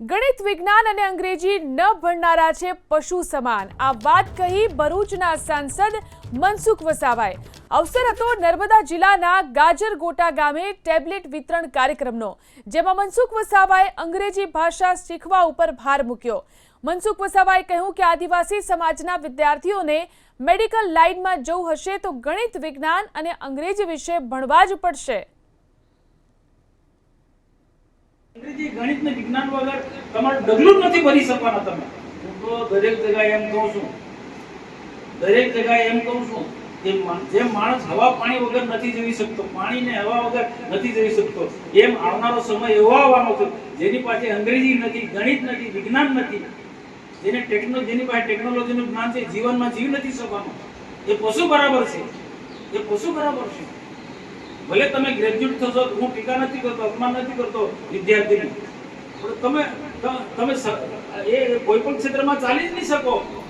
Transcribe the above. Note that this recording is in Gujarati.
ગણિત, વિજ્ઞાન અને અંગ્રેજી ન ભણનારા છે પશુ સમાન. આ વાત કહી ભરૂચના સાંસદ મનસુખ વસાવાએ. અવસર હતો નર્મદા જિલ્લાના ગાજરગોટા ગામે ટેબ્લેટ વિતરણ કાર્યક્રમનો, જેમાં મનસુખ વસાવાએ અંગ્રેજી ભાષા શીખવા ઉપર ભાર મૂક્યો. મનસુખ વસાવાએ કહ્યું કે આદિવાસી સમાજના વિદ્યાર્થીઓને મેડિકલ લાઇનમાં જવું હશે તો ગણિત, વિજ્ઞાન અને અંગ્રેજી વિશે ભણવા જ પડશે અંગ્રેજી ગણિત ને વિજ્ઞાન વગર તમારું ડગલું નથી ભરી શકવાના તમે. હું તો દરેક જગ્યાએ એમ કહું છું, દરેક જગ્યાએ એમ કહું છું કે જેમ માણસ હવા પાણી વગર નથી જીવી શકતો પાણી ને હવા વગર નથી જીવી શકતો, એમ આવનારો સમય એવો આવવાનો છે, જેની પાસે અંગ્રેજી નથી, ગણિત નથી, વિજ્ઞાન નથી, જેને ટેકનો જેની પાસે ટેકનોલોજીનું જ્ઞાન છે, જીવનમાં જીવ નથી શકવાનો. એ પશુ બરાબર છે. એ પશુ બરાબર છે. ભલે તમે ગ્રેજ્યુએટ થશો, હું ટીકા નથી કરતો, અપમાન નથી કરતો વિદ્યાર્થીને. તમે તમે એ કોઈ પણ ક્ષેત્રમાં ચાલી જ નહીં શકો.